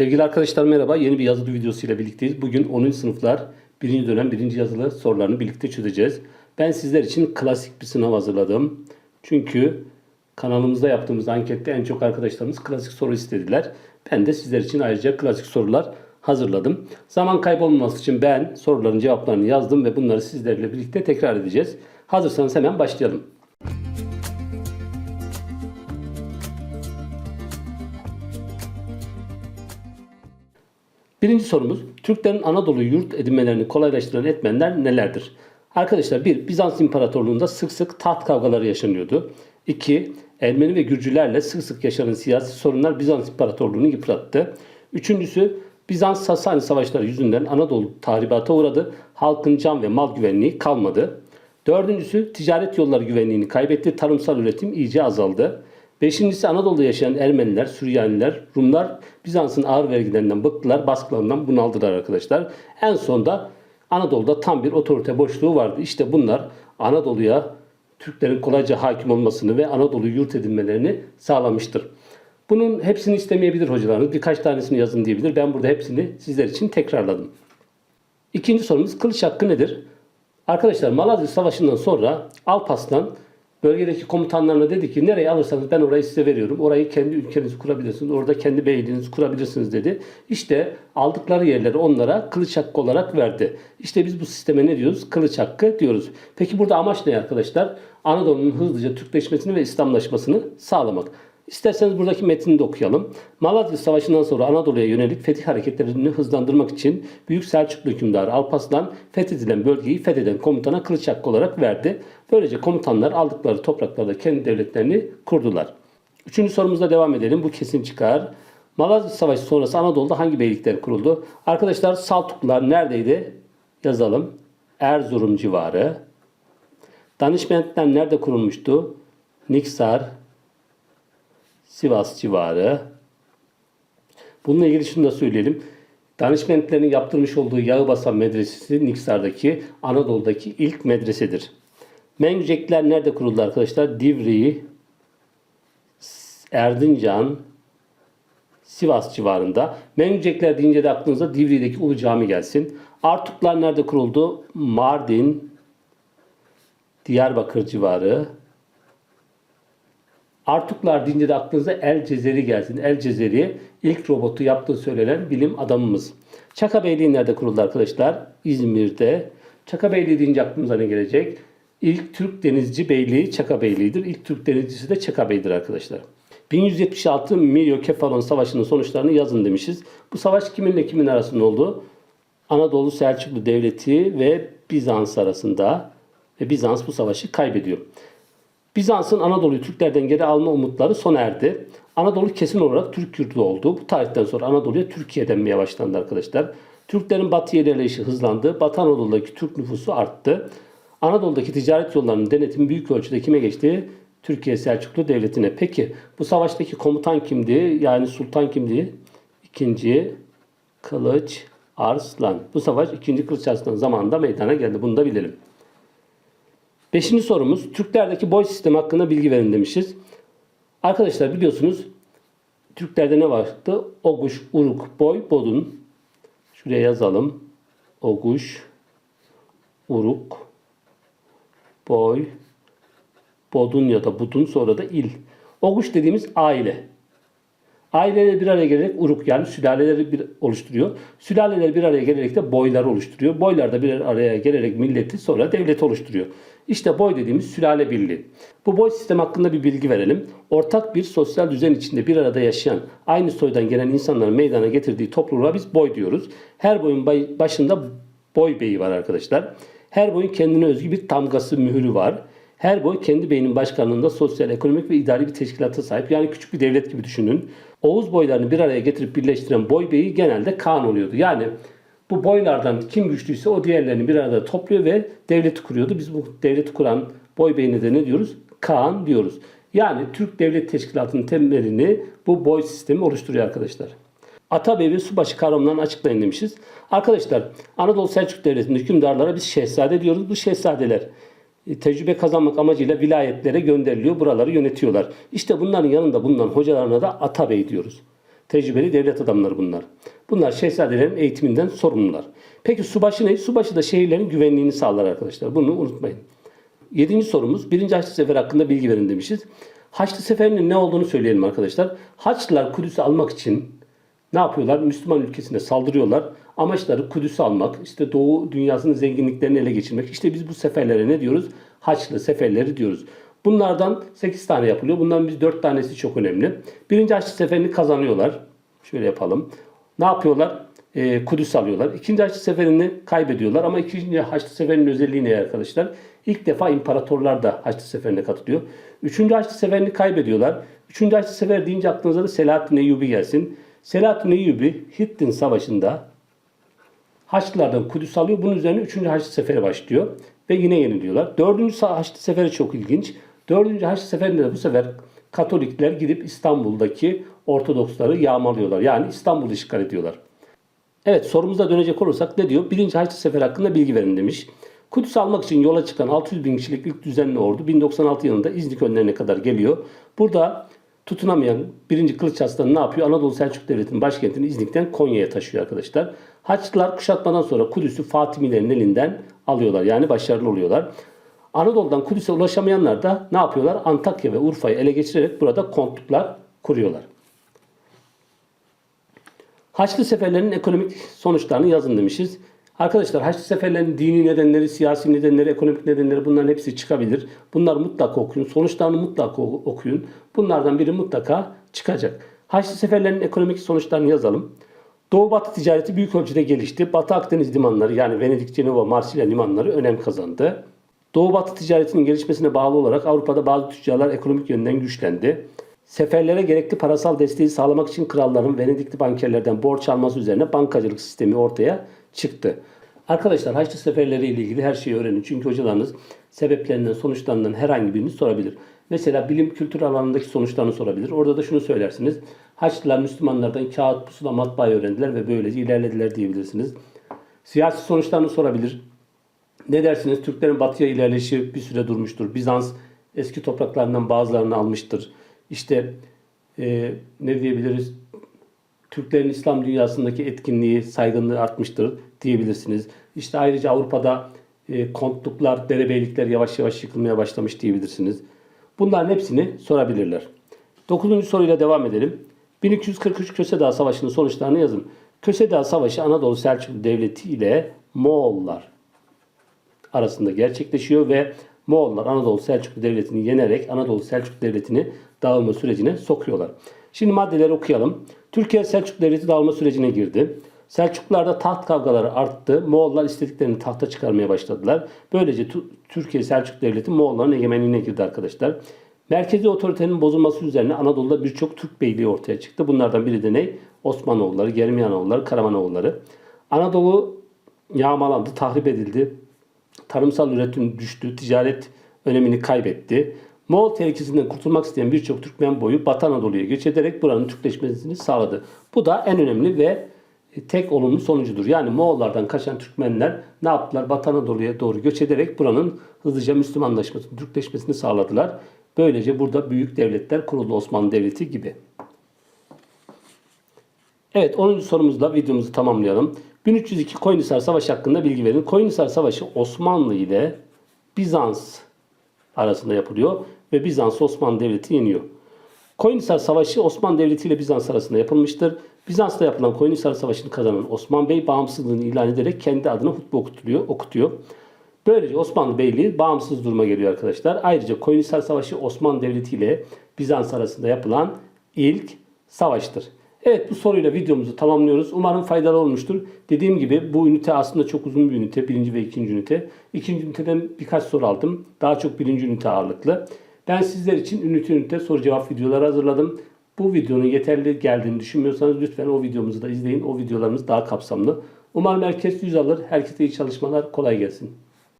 Sevgili arkadaşlar merhaba. Yeni bir yazılı videosu ile birlikteyiz. Bugün 10. sınıflar 1. dönem 1. yazılı sorularını birlikte çözeceğiz. Ben sizler için klasik bir sınav hazırladım. Çünkü kanalımızda yaptığımız ankette en çok arkadaşlarımız klasik soru istediler. Ben de sizler için ayrıca klasik sorular hazırladım. Zaman kaybolmaması için ben soruların cevaplarını yazdım ve bunları sizlerle birlikte tekrar edeceğiz. Hazırsanız hemen başlayalım. Birinci sorumuz, Türklerin Anadolu yurt edinmelerini kolaylaştıran etmenler nelerdir? Arkadaşlar bir, Bizans İmparatorluğu'nda sık sık taht kavgaları yaşanıyordu. İki, Ermeni ve Gürcülerle sık sık yaşanan siyasi sorunlar Bizans İmparatorluğu'nu yıprattı. Üçüncüsü, Bizans-Sasani savaşları yüzünden Anadolu tahribata uğradı. Halkın can ve mal güvenliği kalmadı. Dördüncüsü, ticaret yolları güvenliğini kaybetti. Tarımsal üretim iyice azaldı. Beşincisi Anadolu'da yaşayan Ermeniler, Süryaniler, Rumlar Bizans'ın ağır vergilerinden bıktılar, baskılarından bunaldılar arkadaşlar. En sonda Anadolu'da tam bir otorite boşluğu vardı. İşte bunlar Anadolu'ya Türklerin kolayca hakim olmasını ve Anadolu yurt edinmelerini sağlamıştır. Bunun hepsini istemeyebilir hocalarınız. Birkaç tanesini yazın diyebilir. Ben burada hepsini sizler için tekrarladım. İkinci sorumuz kılıç hakkı nedir? Arkadaşlar Malazgirt Savaşı'ndan sonra Alparslan bölgedeki komutanlarına dedi ki nereye alırsanız ben orayı size veriyorum. Orayı kendi ülkenizi kurabilirsiniz. Orada kendi beyliğinizi kurabilirsiniz dedi. İşte aldıkları yerleri onlara kılıç hakkı olarak verdi. İşte biz bu sisteme ne diyoruz? Kılıç hakkı diyoruz. Peki burada amaç ne arkadaşlar? Anadolu'nun hızlıca Türkleşmesini ve İslamlaşmasını sağlamak. İsterseniz buradaki metni de okuyalım. Malazgirt Savaşı'ndan sonra Anadolu'ya yönelik fetih hareketlerini hızlandırmak için Büyük Selçuklu hükümdarı Alparslan fethedilen bölgeyi fetheden komutana kılıç hakkı olarak verdi. Böylece komutanlar aldıkları topraklarda kendi devletlerini kurdular. Üçüncü sorumuzda devam edelim. Bu kesin çıkar. Malazgirt Savaşı sonrası Anadolu'da hangi beylikler kuruldu? Arkadaşlar Saltuklular neredeydi? Yazalım. Erzurum civarı. Danışmentler nerede kurulmuştu? Niksar, Sivas civarı. Bununla ilgili şunu da söyleyelim. Danışmentlerin yaptırmış olduğu Yağıbasan Medresesi Niksar'daki Anadolu'daki ilk medresedir. Mengücekler nerede kuruldu arkadaşlar? Divri, Erdincan, Sivas civarında. Mengücekler deyince de aklınıza Divri'deki Ulu Cami gelsin. Artuklar nerede kuruldu? Mardin, Diyarbakır civarı. Artuklar deyince de aklınıza El Cezeri gelsin. El Cezeri ilk robotu yaptığı söylenen bilim adamımız. Çaka Beyliği nerede kuruldu arkadaşlar? İzmir'de. Çaka Beyliği deyince aklımıza ne gelecek? İlk Türk denizci beyliği Çaka Beyliği'dir. İlk Türk denizcisi de Çaka Bey'dir arkadaşlar. 1176 Milyo-Kefalon Savaşı'nın sonuçlarını yazın demişiz. Bu savaş kiminle kimin arasında oldu? Anadolu Selçuklu Devleti ve Bizans arasında ve Bizans bu savaşı kaybediyor. Bizans'ın Anadolu'yu Türklerden geri alma umutları sona erdi. Anadolu kesin olarak Türk yurdu oldu. Bu tarihten sonra Anadolu'ya Türkiye denmeye başlandı arkadaşlar. Türklerin batıya ilerleyişi hızlandı. Batı Anadolu'daki Türk nüfusu arttı. Anadolu'daki ticaret yollarının denetimi büyük ölçüde kime geçti? Türkiye Selçuklu Devleti'ne. Peki bu savaştaki komutan kimdi? Yani sultan kimdi? İkinci Kılıç Arslan. Bu savaş 2. Kılıç Arslan zamanında meydana geldi. Bunu da bilelim. Beşinci sorumuz Türklerdeki boy sistemi hakkında bilgi verin demişiz. Arkadaşlar biliyorsunuz Türklerde ne vardı? Oguş, Uruk, Boy, Bodun. Şuraya yazalım. Oguş, Uruk, Boy, Bodun ya da Budun sonra da il. Oguş dediğimiz aile. Aileler bir araya gelerek uruk yani sülaleleri bir oluşturuyor. Sülaleler bir araya gelerek de boyları oluşturuyor. Boylar da bir araya gelerek milleti sonra devlet oluşturuyor. İşte boy dediğimiz sülale birliği. Bu boy sistemi hakkında bir bilgi verelim. Ortak bir sosyal düzen içinde bir arada yaşayan, aynı soydan gelen insanların meydana getirdiği topluluğa biz boy diyoruz. Her boyun başında boy beyi var arkadaşlar. Her boyun kendine özgü bir tamgası, mühürü var. Her boy kendi beynin başkanlığında sosyal, ekonomik ve idari bir teşkilata sahip. Yani küçük bir devlet gibi düşünün. Oğuz boylarını bir araya getirip birleştiren boy beyi genelde Kaan oluyordu. Yani bu boylardan kim güçlüyse o diğerlerini bir arada topluyor ve devleti kuruyordu. Biz bu devleti kuran boy beyine de ne diyoruz? Kaan diyoruz. Yani Türk Devlet Teşkilatı'nın temelini bu boy sistemi oluşturuyor arkadaşlar. Atabey ve Subaşı kavramlarını açıklayın demişiz. Arkadaşlar Anadolu Selçuk Devleti'nin hükümdarlara biz şehzade diyoruz. Bu şehzadeler tecrübe kazanmak amacıyla vilayetlere gönderiliyor. Buraları yönetiyorlar. İşte bunların yanında bulunan hocalarına da Atabey diyoruz. Tecrübeli devlet adamları bunlar. Bunlar şehzadelerin eğitiminden sorumlular. Peki subaşı ne? Subaşı da şehirlerin güvenliğini sağlar arkadaşlar. Bunu unutmayın. Yedinci sorumuz. Birinci Haçlı Sefer hakkında bilgi verin demişiz. Haçlı Seferi'nin ne olduğunu söyleyelim arkadaşlar. Haçlılar Kudüs'ü almak için ne yapıyorlar? Müslüman ülkesine saldırıyorlar. Amaçları Kudüs'ü almak, işte Doğu dünyasının zenginliklerini ele geçirmek. İşte biz bu seferlere ne diyoruz? Haçlı seferleri diyoruz. Bunlardan 8 tane yapılıyor. Bundan biz 4 tanesi çok önemli. Birinci Haçlı Seferi'ni kazanıyorlar. Şöyle yapalım. Ne yapıyorlar? Ee, Kudüs alıyorlar. İkinci Haçlı Seferi'ni kaybediyorlar. Ama ikinci Haçlı Seferi'nin özelliği ne arkadaşlar? İlk defa imparatorlar da Haçlı Seferi'ne katılıyor. Üçüncü Haçlı Seferi'ni kaybediyorlar. Üçüncü Haçlı Sefer deyince aklınıza da Selahaddin Eyyubi gelsin. Selahaddin Eyyubi Hittin Savaşı'nda Haçlılardan Kudüs alıyor. Bunun üzerine 3. Haçlı Seferi başlıyor. Ve yine yeniliyorlar. 4. Haçlı Seferi çok ilginç. 4. Haçlı Seferi'nde de bu sefer Katolikler gidip İstanbul'daki Ortodoksları yağmalıyorlar. Yani İstanbul'u işgal ediyorlar. Evet sorumuza dönecek olursak ne diyor? Birinci Haçlı Seferi hakkında bilgi verin demiş. Kudüs almak için yola çıkan 600 bin kişilik ilk düzenli ordu 1096 yılında İznik önlerine kadar geliyor. Burada tutunamayan 1. Kılıç Arslan ne yapıyor? Anadolu Selçuk Devleti'nin başkentini İznik'ten Konya'ya taşıyor arkadaşlar. Haçlılar kuşatmadan sonra Kudüs'ü Fatimilerin elinden alıyorlar. Yani başarılı oluyorlar. Anadolu'dan Kudüs'e ulaşamayanlar da ne yapıyorlar? Antakya ve Urfa'yı ele geçirerek burada kontluklar kuruyorlar. Haçlı seferlerinin ekonomik sonuçlarını yazın demişiz. Arkadaşlar Haçlı seferlerinin dini nedenleri, siyasi nedenleri, ekonomik nedenleri bunların hepsi çıkabilir. Bunlar mutlaka okuyun. Sonuçlarını mutlaka okuyun. Bunlardan biri mutlaka çıkacak. Haçlı seferlerinin ekonomik sonuçlarını yazalım. Doğu Batı ticareti büyük ölçüde gelişti. Batı Akdeniz limanları yani Venedik, Cenova, Marsilya limanları önem kazandı. Doğu Batı ticaretinin gelişmesine bağlı olarak Avrupa'da bazı tüccarlar ekonomik yönden güçlendi. Seferlere gerekli parasal desteği sağlamak için kralların Venedikli bankerlerden borç alması üzerine bankacılık sistemi ortaya çıktı. Arkadaşlar Haçlı seferleri ile ilgili her şeyi öğrenin. Çünkü hocalarınız sebeplerinden, sonuçlarından herhangi birini sorabilir. Mesela bilim kültür alanındaki sonuçlarını sorabilir. Orada da şunu söylersiniz. Haçlılar Müslümanlardan kağıt, pusula, matbaayı öğrendiler ve böylece ilerlediler diyebilirsiniz. Siyasi sonuçlarını sorabilir. Ne dersiniz? Türklerin batıya ilerleyişi bir süre durmuştur. Bizans eski topraklarından bazılarını almıştır. İşte e, ne diyebiliriz? Türklerin İslam dünyasındaki etkinliği, saygınlığı artmıştır diyebilirsiniz. İşte ayrıca Avrupa'da e, kontluklar, derebeylikler yavaş yavaş yıkılmaya başlamış diyebilirsiniz. Bunların hepsini sorabilirler. Dokuzuncu soruyla devam edelim. 1243 Köse Dağı Savaşı'nın sonuçlarını yazın. Köse Dağı Savaşı Anadolu Selçuklu Devleti ile Moğollar arasında gerçekleşiyor ve Moğollar Anadolu Selçuklu Devleti'ni yenerek Anadolu Selçuklu Devleti'ni dağılma sürecine sokuyorlar. Şimdi maddeleri okuyalım. Türkiye Selçuklu Devleti dağılma sürecine girdi. Selçuklularda taht kavgaları arttı. Moğollar istediklerini tahta çıkarmaya başladılar. Böylece Türkiye Selçuklu Devleti Moğolların egemenliğine girdi arkadaşlar. Merkezi otoritenin bozulması üzerine Anadolu'da birçok Türk beyliği ortaya çıktı. Bunlardan biri de ne? Osmanoğulları, Germiyanoğulları, Karamanoğulları. Anadolu yağmalandı, tahrip edildi. Tarımsal üretim düştü, ticaret önemini kaybetti. Moğol tehlikesinden kurtulmak isteyen birçok Türkmen boyu Batı Anadolu'ya göç ederek buranın Türkleşmesini sağladı. Bu da en önemli ve tek olumlu sonucudur. Yani Moğollardan kaçan Türkmenler ne yaptılar? Batı Anadolu'ya doğru göç ederek buranın hızlıca Müslümanlaşmasını, Türkleşmesini sağladılar. Böylece burada büyük devletler kuruldu Osmanlı Devleti gibi. Evet 10. sorumuzla videomuzu tamamlayalım. 1302 Koyunhisar Savaşı hakkında bilgi verin. Koyunhisar Savaşı Osmanlı ile Bizans arasında yapılıyor ve Bizans Osmanlı Devleti yeniyor. Koyunhisar Savaşı Osmanlı Devleti ile Bizans arasında yapılmıştır. Bizans'ta yapılan Koyunhisar Savaşı'nı kazanan Osman Bey bağımsızlığını ilan ederek kendi adına hutbe okutuyor. okutuyor. Böylece Osmanlı Beyliği bağımsız duruma geliyor arkadaşlar. Ayrıca Koyunhisar Savaşı Osmanlı Devleti ile Bizans arasında yapılan ilk savaştır. Evet bu soruyla videomuzu tamamlıyoruz. Umarım faydalı olmuştur. Dediğim gibi bu ünite aslında çok uzun bir ünite. Birinci ve ikinci ünite. İkinci üniteden birkaç soru aldım. Daha çok birinci ünite ağırlıklı. Ben sizler için ünite ünite soru cevap videoları hazırladım. Bu videonun yeterli geldiğini düşünmüyorsanız lütfen o videomuzu da izleyin. O videolarımız daha kapsamlı. Umarım herkes yüz alır. Herkese iyi çalışmalar. Kolay gelsin.